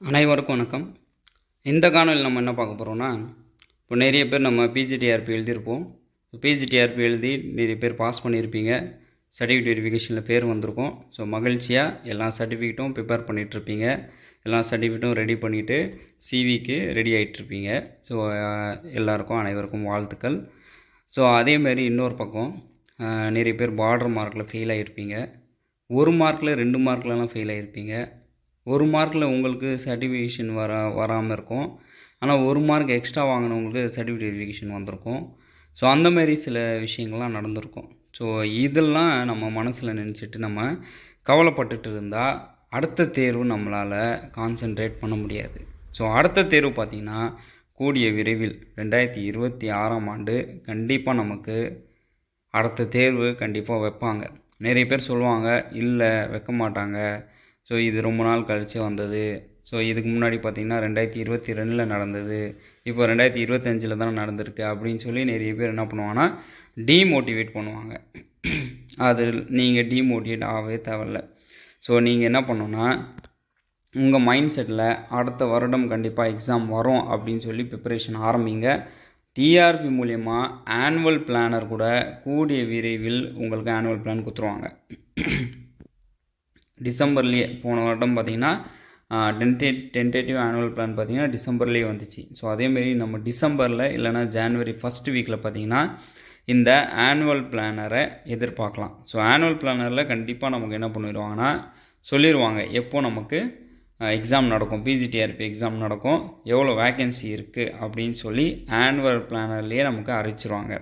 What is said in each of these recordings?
அனைவருக்கும் வணக்கம். இந்த காணொலியில் நம்ம என்ன பார்க்க போகிறோம்னா இப்போ நிறைய பேர் நம்ம பிஜிடிஆர்பி எழுதியிருப்போம். பிஜிடிஆர்பி எழுதி நிறைய பேர் பாஸ் பண்ணியிருப்பீங்க. சர்டிஃபிகேட் வெரிஃபிகேஷனில் பேர் வந்திருக்கும். ஸோ மகிழ்ச்சியாக எல்லா சர்டிஃபிகேட்டும் ப்ரிப்பேர் பண்ணிகிட்ருப்பீங்க எல்லா சர்டிஃபிகேட்டும் ரெடி பண்ணிவிட்டு சிவிக்கு ரெடி ஆகிட்ருப்பீங்க ஸோ எல்லாருக்கும் அனைவருக்கும் வாழ்த்துக்கள். ஸோ அதேமாரி இன்னொரு பக்கம் நிறைய பேர் பார்டர் மார்க்கில் ஃபெயில் ஆகியிருப்பீங்க ஒரு மார்க்கில் ரெண்டு மார்க்லலாம் ஃபெயில் ஆகிருப்பீங்க ஒரு மார்க்கில் உங்களுக்கு சர்டிஃபிகேஷன் வர வராமல் இருக்கும். ஆனால் ஒரு மார்க் எக்ஸ்ட்ரா வாங்கினவங்களுக்கு சர்டிஃபிகேஷன் வந்திருக்கும். ஸோ அந்த மாதிரி சில விஷயங்கள்லாம் நடந்திருக்கும். ஸோ இதெல்லாம் நம்ம மனசில் நினச்சிட்டு நம்ம கவலைப்பட்டுட்டு இருந்தால் அடுத்த தேர்வு நம்மளால் கான்சென்ட்ரேட் பண்ண முடியாது. ஸோ அடுத்த தேர்வு பார்த்திங்கன்னா கூடிய விரைவில் ரெண்டாயிரத்தி இருபத்தி ஆறாம் ஆண்டு கண்டிப்பாக நமக்கு அடுத்த தேர்வு கண்டிப்பாக வைப்பாங்க. நிறைய பேர் சொல்லுவாங்க இல்லை வைக்க மாட்டாங்க. ஸோ இது ரொம்ப நாள் கழித்து வந்தது. ஸோ இதுக்கு முன்னாடி பார்த்திங்கன்னா ரெண்டாயிரத்தி இருபத்தி ரெண்டில் நடந்தது. இப்போ ரெண்டாயிரத்தி இருபத்தஞ்சில் தான் நடந்திருக்கு அப்படின்னு சொல்லி நிறைய பேர் என்ன பண்ணுவாங்கன்னா டீமோட்டிவேட் பண்ணுவாங்க. அது நீங்கள் டீமோட்டிவேட் ஆகவே தேவையில்ல. ஸோ நீங்கள் என்ன பண்ணணுன்னா உங்கள் மைண்ட் செட்டில் அடுத்த வருடம் கண்டிப்பாக எக்ஸாம் வரும் அப்படின்னு சொல்லி ப்ரிப்பரேஷன் ஆரம்பிங்க. டிஆர்பி மூலயமா ஆனுவல் பிளானர் கூட கூடிய விரைவில் உங்களுக்கு ஆனுவல் பிளான் கொடுத்துருவாங்க. டிசம்பர்லேயே போன வருடம் பார்த்தீங்கன்னா டென்டே டென்டேட்டிவ் ஆனுவல் பிளான் பார்த்தீங்கன்னா டிசம்பர்லேயே வந்துச்சு. ஸோ அதேமாரி நம்ம டிசம்பரில் இல்லைனா ஜான்வரி ஃபஸ்ட் வீக்கில் பார்த்தீங்கன்னா இந்த ஆனுவல் பிளானரை எதிர்பார்க்கலாம். ஸோ ஆனுவல் பிளானரில் கண்டிப்பாக நமக்கு என்ன பண்ணிடுவாங்கன்னா சொல்லிடுவாங்க எப்போ நமக்கு எக்ஸாம் நடக்கும்? பிஜிடிஆர்பி எக்ஸாம் நடக்கும். எவ்வளோ வேக்கன்சி இருக்குது அப்படின்னு சொல்லி ஆனுவல் பிளானர்லேயே நமக்கு அறிவிச்சிருவாங்க.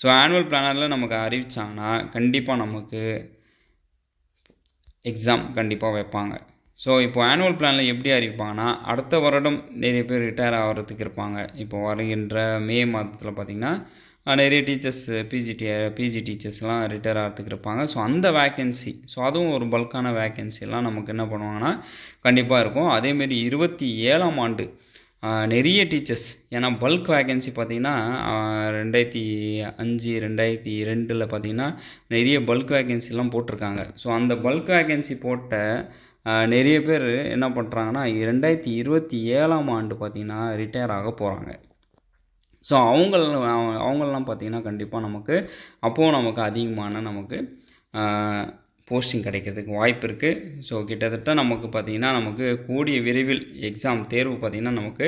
ஸோ ஆனுவல் பிளானரில் நமக்கு அறிவிச்சாங்கன்னா கண்டிப்பாக நமக்கு எக்ஸாம் கண்டிப்பாக வைப்பாங்க. ஸோ இப்போ ஆனுவல் பிளானில் எப்படி அறிவிப்பாங்கன்னா அடுத்த வருடம் நிறைய பேர் ரிட்டையர் ஆகிறதுக்கு இருப்பாங்க. இப்போ வருகின்ற மே மாதத்தில் பார்த்திங்கன்னா நிறைய டீச்சர்ஸ் பிஜிடி பிஜி டீச்சர்ஸ்லாம் ரிட்டையர் ஆகிறதுக்கு இருப்பாங்க. ஸோ அந்த வேக்கன்சி ஸோ அதுவும் ஒரு பல்கான வேக்கன்சிலாம் நமக்கு என்ன பண்ணுவாங்கன்னா கண்டிப்பாக இருக்கும். அதேமாரி இருபத்தி ஏழாம் ஆண்டு நிறைய டீச்சர்ஸ். ஏன்னா பல்க் வேகன்சி பார்த்திங்கன்னா ரெண்டாயிரத்தி அஞ்சு ரெண்டாயிரத்தி ரெண்டில் பார்த்திங்கன்னா நிறைய பல்க் வேகன்சிலாம் போட்டிருக்காங்க. ஸோ அந்த பல்க் வேகன்சி போட்ட நிறைய பேர் என்ன பண்ணுறாங்கன்னா ரெண்டாயிரத்தி இருபத்தி ஏழாம் ஆண்டு பார்த்திங்கன்னா ரிட்டையர் ஆக போகிறாங்க ஸோ அவங்கள அவங்களெலாம் பார்த்திங்கன்னா கண்டிப்பாக நமக்கு அப்போது நமக்கு அதிகமான நமக்கு போஸ்டிங் கிடைக்கிறதுக்கு வாய்ப்பு இருக்குது ஸோ கிட்டத்தட்ட நமக்கு பார்த்திங்கன்னா நமக்கு கூடிய விரைவில் எக்ஸாம் தேர்வு பார்த்திங்கன்னா நமக்கு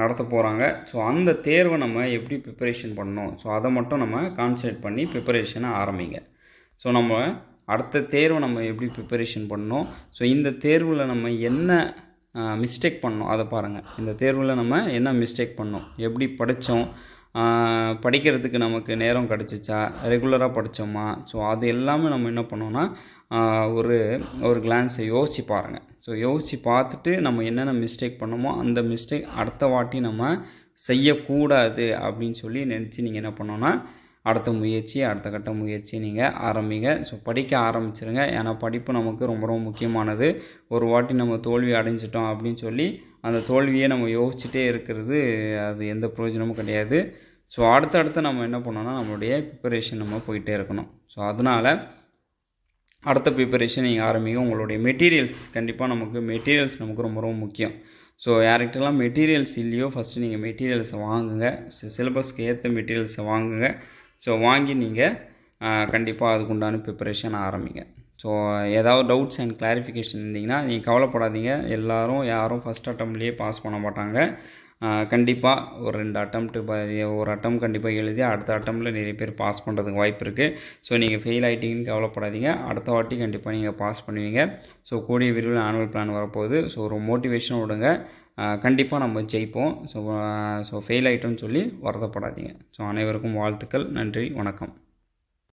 நடத்த போகிறாங்க ஸோ அந்த தேர்வை நம்ம எப்படி ப்ரிப்பரேஷன் பண்ணணும்? ஸோ அதை மட்டும் நம்ம கான்சன்ட்ரேட் பண்ணி ப்ரிப்பரேஷனை ஆரம்பிங்க. ஸோ நம்ம அடுத்த தேர்வை நம்ம எப்படி ப்ரிப்பரேஷன் பண்ணணும்? ஸோ இந்த தேர்வில் நம்ம என்ன மிஸ்டேக் பண்ணோம்? அதை பாருங்கள் இந்த தேர்வில் நம்ம என்ன மிஸ்டேக் பண்ணோம்? எப்படி படித்தோம் படிக்கிறதுக்கு நமக்கு நேரம் கிடச்சிச்சா? ரெகுலராக படித்தோமா ஸோ அது எல்லாமே நம்ம என்ன பண்ணோன்னா ஒரு ஒரு கிளான்ஸை யோசிச்சு பாருங்கள் ஸோ யோசித்து பார்த்துட்டு நம்ம என்னென்ன மிஸ்டேக் பண்ணோமோ அந்த மிஸ்டேக் அடுத்த வாட்டி நம்ம செய்யக்கூடாது அப்படின்னு சொல்லி நினச்சி நீங்கள் என்ன பண்ணோன்னா அடுத்த முயற்சி அடுத்த கட்ட முயற்சி நீங்கள் ஆரம்பிங்க. ஸோ படிக்க ஆரம்பிச்சிருங்க. ஏன்னா படிப்பு நமக்கு ரொம்ப ரொம்ப முக்கியமானது. ஒரு வாட்டி நம்ம தோல்வி அடைஞ்சிட்டோம் அப்படின்னு சொல்லி அந்த தோல்வியை நம்ம யோசிச்சுட்டே இருக்கிறது அது எந்த பிரயோஜனமும் கிடையாது. ஸோ அடுத்தடுத்து நம்ம என்ன பண்ணோன்னா நம்மளுடைய ப்ரிப்பரேஷன் நம்ம போயிட்டே இருக்கணும். ஸோ அதனால் அடுத்த ப்ரிப்பரேஷன் நீங்கள் ஆரம்பிங்க. உங்களுடைய மெட்டீரியல்ஸ் கண்டிப்பாக நமக்கு மெட்டீரியல்ஸ் நமக்கு ரொம்ப ரொம்ப முக்கியம். ஸோ யார்கிட்டலாம் மெட்டீரியல்ஸ் இல்லையோ ஃபஸ்ட்டு நீங்கள் மெட்டீரியல்ஸை வாங்குங்க. சிலபஸ்க்கு ஏற்ற மெட்டீரியல்ஸை வாங்குங்க. ஸோ வாங்கி நீங்கள் கண்டிப்பாக அதுக்குண்டான ப்ரிப்பரேஷன் ஆரம்பிங்க. ஸோ ஏதாவது டவுட்ஸ் அண்ட் கிளாரிஃபிகேஷன் இருந்தீங்கன்னா நீங்கள் கவலைப்படாதீங்க. எல்லோரும் யாரும் ஃபஸ்ட் அட்டம்ப்ட்லேயே பாஸ் பண்ண மாட்டாங்க. கண்டிப்பாக ஒரு ரெண்டு அட்டம்ப்ட்டு ஒரு அட்டம் கண்டிப்பாக எழுதி அடுத்த அட்டம்ப்டில் நிறைய பேர் பாஸ் பண்ணுறதுக்கு வாய்ப்பு இருக்குது ஸோ நீங்கள் ஃபெயில் ஆகிட்டீங்கன்னு கவலைப்படாதீங்க. அடுத்த வாட்டி கண்டிப்பாக நீங்கள் பாஸ் பண்ணுவீங்க. ஸோ கூடிய விரைவில் ஆனுவல் பிளான் வரப்போகுது. ஸோ ஒரு மோட்டிவேஷன் விடுங்க கண்டிப்பாக நம்ம ஜெயிப்போம். ஸோ ஸோ ஃபெயில் ஆகிட்டோம்னு சொல்லி வருத்தப்படாதீங்க. ஸோ அனைவருக்கும் வாழ்த்துக்கள். நன்றி. வணக்கம்.